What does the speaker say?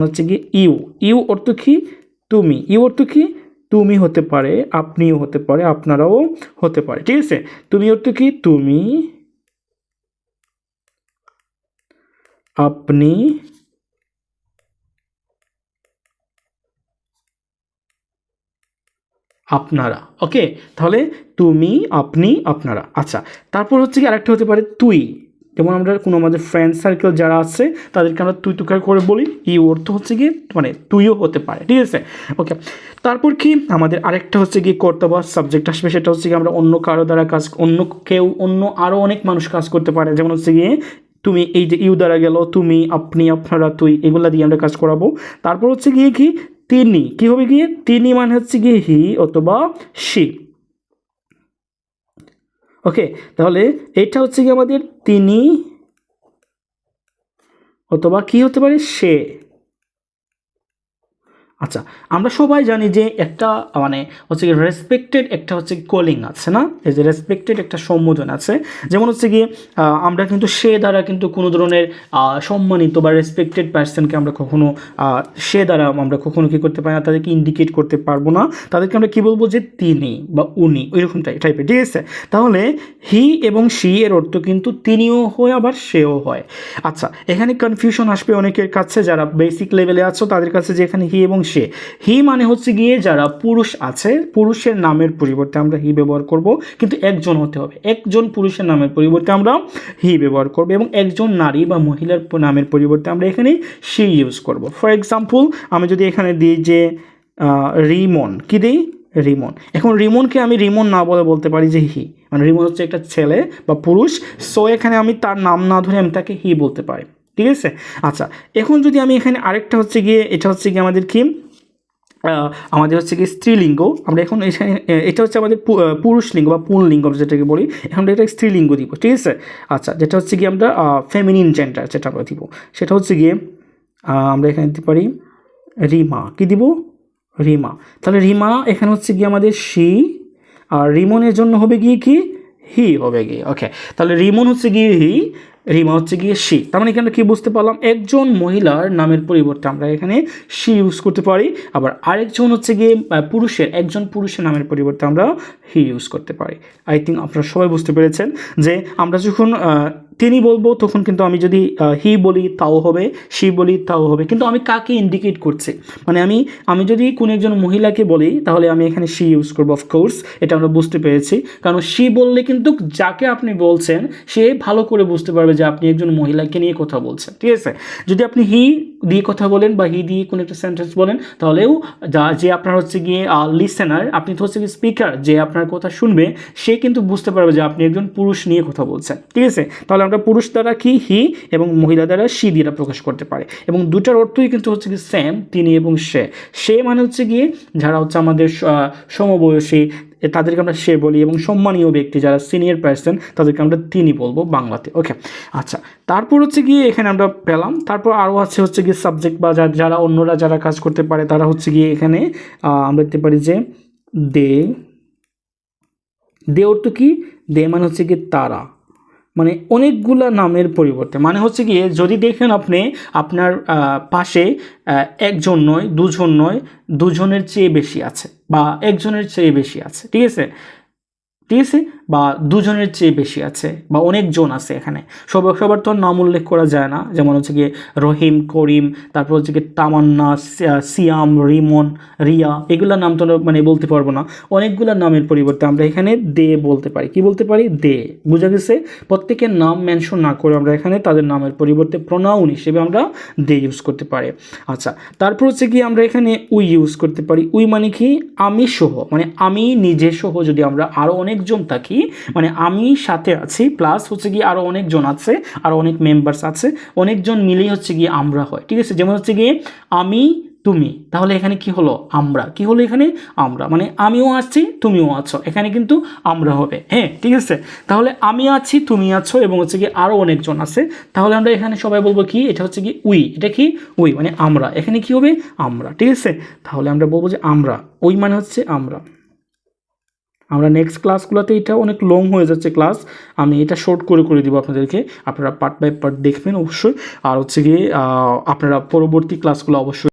হচ্ছে কি you. You অর্থ কি? তুমি। ইউ অর্থ কি? তুমি হতে পারে, আপনিও হতে পারে, আপনারাও হতে পারে। ঠিক আছে? তুমি অর্থ কি? তুমি, আপনি, আপনারা। ওকে? তাহলে তুমি, আপনি, আপনারা। আচ্ছা তারপর হচ্ছে কি আরেকটা হতে পারে, তুই। যেমন আমরা কোনো আমাদের ফ্রেন্ড সার্কেল যারা আছে, তাদেরকে আমরা তুই তুকার করে বলি। এই অর্থ হচ্ছে কি মানে তুইও হতে পারে, ঠিক আছে? ওকে তারপর কি? আমাদের আরেকটা হচ্ছে কি কর্তব্য সাবজেক্ট আসবে, সেটা হচ্ছে কি আমরা অন্য কারও দ্বারা কাজ, অন্য কেউ, অন্য আরও অনেক মানুষ কাজ করতে পারে। যেমন হচ্ছে গিয়ে, তুমি এই যে ইউ দ্বারা গেল, তুমি, আপনি, আপনারা, তুই, এগুলা দিয়ে আমরা কাজ করাবো। তারপর হচ্ছে গিয়ে কি? তিনি। কী হবে গিয়ে? তিনি মানে হচ্ছে গিয়ে হি অথবা সি ওকে তাহলে এটা হচ্ছে কি আমাদের তিনি অথবা কি হতে পারে সে। আচ্ছা আমরা সবাই জানি যে একটা মানে হচ্ছে কি রেসপেক্টেড একটা হচ্ছে কলিং আছে, না? এই যে রেসপেক্টেড একটা সম্বোধন আছে। যেমন হচ্ছে কি আমরা কিন্তু সে দ্বারা কিন্তু কোনো ধরনের সম্মানিত বা রেসপেক্টেড পার্সনকে আমরা কখনো সে দ্বারা আমরা কখনো কি করতে পারি না, তাদেরকে ইন্ডিকেট করতে পারব না। তাদেরকে আমরা কি বলব যে তিনি বা উনি, ওইরকম টাইপের ঠিক আছে? তাহলে হি এবং সি এর অর্থ কিন্তু তিনিও হয়, আবার সেও হয়। আচ্ছা এখানে কনফিউশন আসবে অনেকের কাছে, যারা বেসিক লেভেলে আছো, তাদের কাছে যে এখানে হি এবং সে হি মানে হচ্ছে গিয়ে যারা পুরুষ আছে, পুরুষের নামের পরিবর্তে আমরা হি ব্যবহার করব, কিন্তু একজন হতে হবে। একজন পুরুষের নামের পরিবর্তে আমরা হি ব্যবহার করব এবং একজন নারী বা মহিলার নামের পরিবর্তে আমরা এখানে সি ইউজ করব। ফর এক্সাম্পল আমি যদি এখানে দিই যে রিমন, কি দিই? রিমন। এখন রিমনকে আমি রিমন না বলে বলতে পারি যে হি। মানে রিমন হচ্ছে একটা ছেলে বা পুরুষ সো এখানে আমি তার নাম না ধরে আমি তাকে হি বলতে পারি। ঠিক আছে? আচ্ছা এখন যদি আমি এখানে আরেকটা হচ্ছে গিয়ে, এটা হচ্ছে গিয়ে আমাদের কি? আমাদের হচ্ছে কি স্ত্রীলিঙ্গ। আমরা এখন এখানে এটা হচ্ছে আমাদের পুরুষ লিঙ্গ বা পুনলিঙ্গ আমরা যেটাকে বলি, এখন এটা স্ত্রীলিঙ্গ দিব, ঠিক আছে? আচ্ছা যেটা হচ্ছে গিয়ে আমরা ফেমিনিন জেন্ডার যেটা আমরা দিব, সেটা হচ্ছে গিয়ে আমরা এখানে দিতে পারি রিমা। কি দিব? রিমা। তাহলে রিমা এখানে হচ্ছে গিয়ে আমাদের সি আর রিমনের জন্য হবে গিয়ে কি? হি হবে গিয়ে ওকে তাহলে রিমন হচ্ছে গিয়ে হি রিমা হচ্ছে গিয়ে সি তার মানে এখানে কি বুঝতে পারলাম? একজন মহিলার নামের পরিবর্তে আমরা এখানে সি ইউজ করতে পারি। আবার আরেকজন হচ্ছে গিয়ে পুরুষের, একজন পুরুষের নামের পরিবর্তে আমরা হি ইউজ করতে পারি। আই থিঙ্ক আপনারা সবাই বুঝতে পেরেছেন যে আমরা যখন তিনি বলব, তখন কিন্তু আমি যদি হি বলি, তাও হবে সি বলি, তাও হবে। কিন্তু আমি কাকে ইন্ডিকেট করছি? মানে আমি আমি যদি কোনো একজন মহিলাকে বলি, তাহলে আমি এখানে সি ইউজ করব অফকোর্স এটা আমরা বুঝতে পেরেছি। কারণ সি বললে কিন্তু যাকে আপনি বলছেন, সে ভালো করে বুঝতে পারবে যে আপনি একজন মহিলাকে নিয়ে কথা বলছেন, ঠিক আছে? যদি আপনি হি দিয়ে কথা বলেন বা হি দিয়ে কোনো একটা সেন্টেন্স বলেন, তাহলেও যা, যে আপনার হচ্ছে গিয়ে লিসেনার আপনি তো হচ্ছে গিয়ে স্পিকার যে আপনার কথা শুনবে, সে কিন্তু বুঝতে পারবে যে আপনি একজন পুরুষ নিয়ে কথা বলছেন, ঠিক আছে? তাহলে আমরা পুরুষ দ্বারা কি হি এবং মহিলা দ্বারা সি দিয়ে প্রকাশ করতে পারে। এবং দুটার অর্থই কিন্তু হচ্ছে কি সেম তিনি এবং সে। সে মানে হচ্ছে গিয়ে যারা হচ্ছে আমাদের সমবয়সী তাদেরকে আমরা সে বলি এবং সম্মানীয় ব্যক্তি যারা সিনিয়র পার্সন তাদেরকে আমরা তিনি বলব বাংলাতে। ওকে আচ্ছা তারপর হচ্ছে গিয়ে এখানে আমরা পেলাম। তারপর আরও আছে হচ্ছে গিয়ে সাবজেক্ট বা যারা অন্যরা যারা কাজ করতে পারে, তারা হচ্ছে গিয়ে এখানে আমরা দেখতে পারি যে দে দে অর্থ কি? দে মানে হচ্ছে গিয়ে তারা। মানে অনেকগুলা নামের পরিবর্তে। মানে হচ্ছে গিয়ে যদি দেখেন আপনি, আপনার পাশে একজন নয়, দুজন নয়, দুজনের চেয়ে বেশি আছে বা একজনের চেয়ে বেশি আছে। ঠিক আছে? ঠিক আছে? বা দুজনের চেয়ে বেশি আছে বা অনেকজন আছে এখানে। সবার সবার তো নাম উল্লেখ করা যায় না। যেমন হচ্ছে গিয়ে রহিম, করিম, তারপর হচ্ছে গিয়ে তামান্না সিয়াম, রিমন, রিয়া, এগুলোর নাম তো মানে বলতে পারব না। অনেকগুলো নামের পরিবর্তে আমরা এখানে দে বলতে পারি। কি বলতে পারি? দে। বোঝা গেছে? প্রত্যেকের নাম মেনশন না করে আমরা এখানে তাদের নামের পরিবর্তে প্রোনাউন হিসেবে আমরা দে ইউজ করতে পারি। আচ্ছা তারপর হচ্ছে কি আমরা এখানে উই ইউজ করতে পারি। উই মানে কি? আমি সহ। মানে আমি নিজে সহ যদি আমরা আরও অনেকজন থাকি মানে আমি সাথে আছি প্লাস হচ্ছে কি আরও অনেকজন আছে আরও অনেক মেম্বার্স আছে, অনেকজন মিলেই হচ্ছে গিয়ে আমরা হয়, ঠিক আছে? যেমন হচ্ছে গিয়ে আমি, তুমি, তাহলে এখানে কি হলো? আমরা, কি হলো এখানে? আমরা মানে আমিও আছি, তুমিও আছো, এখানে কিন্তু আমরা হবে হ্যাঁ ঠিক আছে? তাহলে আমি আছি, তুমি আছো, এবং হচ্ছে কি আরও অনেকজন আছে, তাহলে আমরা এখানে সবাই বলব কি? এটা হচ্ছে কি উই, এটা কি? উই মানে আমরা, এখানে কি হবে? আমরা, ঠিক আছে? তাহলে আমরা বলব যে আমরা ওই মানে হচ্ছে আমরা। আমরা নেক্সট ক্লাসগুলোতে এটা অনেক লং হয়ে যাচ্ছে ক্লাস আমি এটা শর্ট করে করে দিব আপনাদেরকে। আপনারা পার্ট বাই পার্ট দেখবেন অবশ্যই। আর হচ্ছে গিয়ে আপনারা পরবর্তী ক্লাসগুলো অবশ্যই